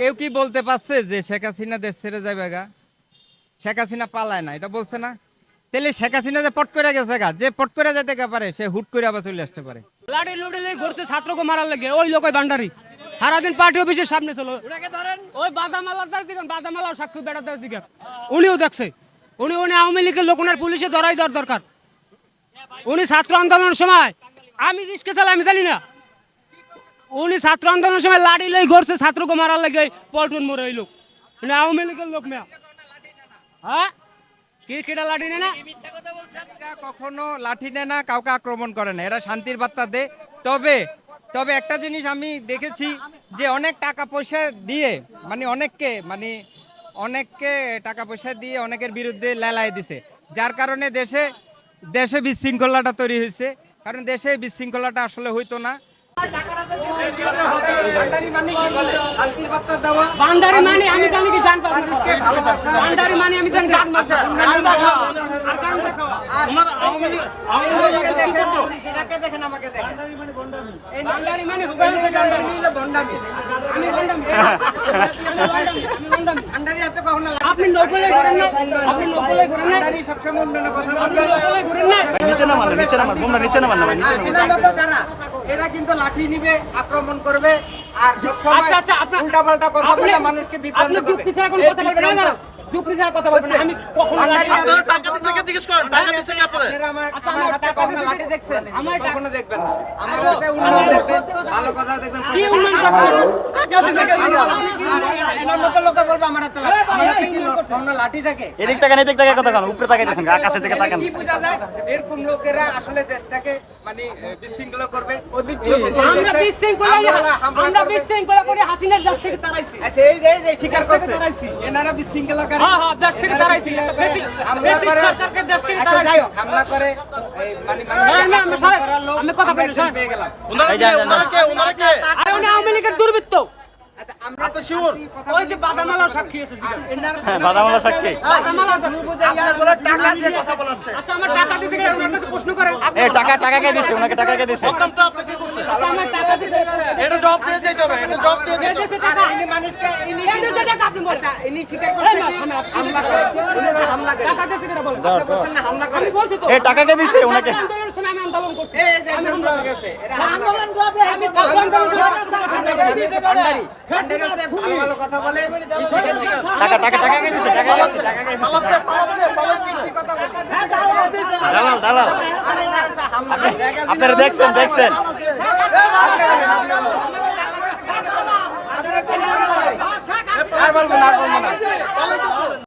কেউ কি বলতে পারছে যে শেখ হাসিনা দেশ ছেড়ে যাবে গা? শেখ হাসিনা পালায় না এটা বলছে না? তাহলে শেখ হাসিনা যে পট করে গেছে গা যে পট করে যেতে গা পারে সে হুট করে আবার চলে আসতে পারে। লাড়ি লুড়ি ঘুরছে ছাত্রকে মারার লাগে ওই লোক ওই ভান্ডারি সারাদিন পার্টি অফিসের সামনে ছিল ওই বাদামালার দিকে বাদামালার সাক্ষী বেড়াতে দিকে। উনিও দেখছে। উনি উনি আওয়ামী লীগের লোক ওনার পুলিশে ধরাই দেওয়ার দরকার। উনি ছাত্র আন্দোলনের সময় আমি রিস্কে চালাই আমি জানি না। উনি ছাত্র আন্দোলনের সময় লাড়ি লই ঘুরছে ছাত্রকে মারার লাগে, পল্টন মোড়ে ওই লোক উনি আওয়ামী লীগের লোক মেয়া। হ্যাঁ? কখনো লাঠি নেয় না, কাউকে আক্রমণ করে না। এরা শান্তির বার্তা দেয়। তবে তবে একটা জিনিস আমি দেখেছি যে অনেক টাকা পয়সা দিয়ে মানে অনেককে মানে অনেককে টাকা পয়সা দিয়ে অনেকের বিরুদ্ধে লেলাই দিছে। যার কারণে দেশে দেশে বিশৃঙ্খলাটা তৈরি হয়েছে। কারণ দেশে বিশৃঙ্খলাটা আসলে হইতো না। বান্ডারি মানে আমি জানি কি জানব। বান্ডারি মানে আমি জানি জানব। আর কান দেখাও। বান্ডারি মানে হুবাই বান্ডারি। আপনি নকলে করেন না। আপনি নকলে করেন না। আপনি নকলে করেন না। নিচে না, নিচে নামান বোমরা নিচে না ভাই, নিচে নামান। এরা কিন্তু লাঠি নিবে আক্রমণ করবে আর সবসময় আচ্ছা আচ্ছা কথা বলে মানুষকে বিভ্রান্ত করবে যুক্তি ছাড়া কোনো কথা বলবেন না না কথা বলবেন আমি কখনো বান্ডারি লাঠি- আপনারা টাকা দিচ্ছে কে জিজ্ঞেস করেন, টাকা দিচ্ছে কে আপনারা আমার আচ্ছা, হাতে কখনো লাঠি দেখছেন আমার কখনো দেখবেন না আমার হাতে উন্নয়ন দেখবেন ভালো কথা দেখবেন কি উন্নয়ন করবেন? আর এনার মতো লোকে বলবে আমার হাতে লাঠি আমার হাতে কি কখনো লাঠি থাকে। এদিক তাকান এদিক তাকায় কথা কান উপরে তাকাইতেছেন আকাশের দিকে তাকান। কি বোঝা যায়? এরকম লোকেরা আসলে দেশটাকে মানে বিশৃঙ্খলা করবে? ওদিক আমরা বিশৃঙ্খলা আমরা বিশৃঙ্খলা করে হাসিনার দেশ থেকে তাড়াইছি আচ্ছা এই যে এই যে স্বীকার করছে। এনারা বিশৃঙ্খলা করে হ্যাঁ, হ্যাঁ, দেশ থেকে তাড়াইছি। বেশি- করে সরকারকে দেশ থেকে আচ্ছা তাড়াইছি। যাই হোক হামলা করে এই মানে মানুষকে না, না, আমি কথা বলি, ওনারা কে, ওনারা কে? আর উনি আওয়ামী লীগের দুর্বৃত্ত। আমরা sure। ওই যে বাদামালা সাক্ষী আছে হ্যাঁ, বাদামালা সাক্ষী। বাদামালা দেখছে। টাকা দিয়ে কথা বলাচ্ছে। আচ্ছা আমার টাকা দিছে কিনা ওনার কাছে প্রশ্ন করেন এ টাকা টাকা কে দিছে? ওনাকে টাকা কে দিছে? আচ্ছা, আমার টাকা দিছে। এটা জবাব দিয়ে যেতে হবে এটা জবাব দিয়ে কে দিছে আর ইনি মানুষকে ইনি কে টাকা আপনি বলেন। আচ্ছা ইনি স্বীকার করছে কি? হামলা করে। উনি হামলা করে। টাকা দিছে কিনা বলেন। আপনি বলছেন না হামলা করে। আমি বলছি তো। এ টাকা কে দিছে ওনাকে? আন্দোলনের সময় আমি আন্দোলন করছি। এই যে আন্দোলন করবে আমি করছি। ভালো ভালো কথা বলে টাকা টাকা টাকা কে টাকা কে টাকা কে দিছে মিষ্টি কথা দালাল দালাল আর এনারা আছে হামলা করে আপনারা দেখছেন দেখছেন আর বলব না আর বলব না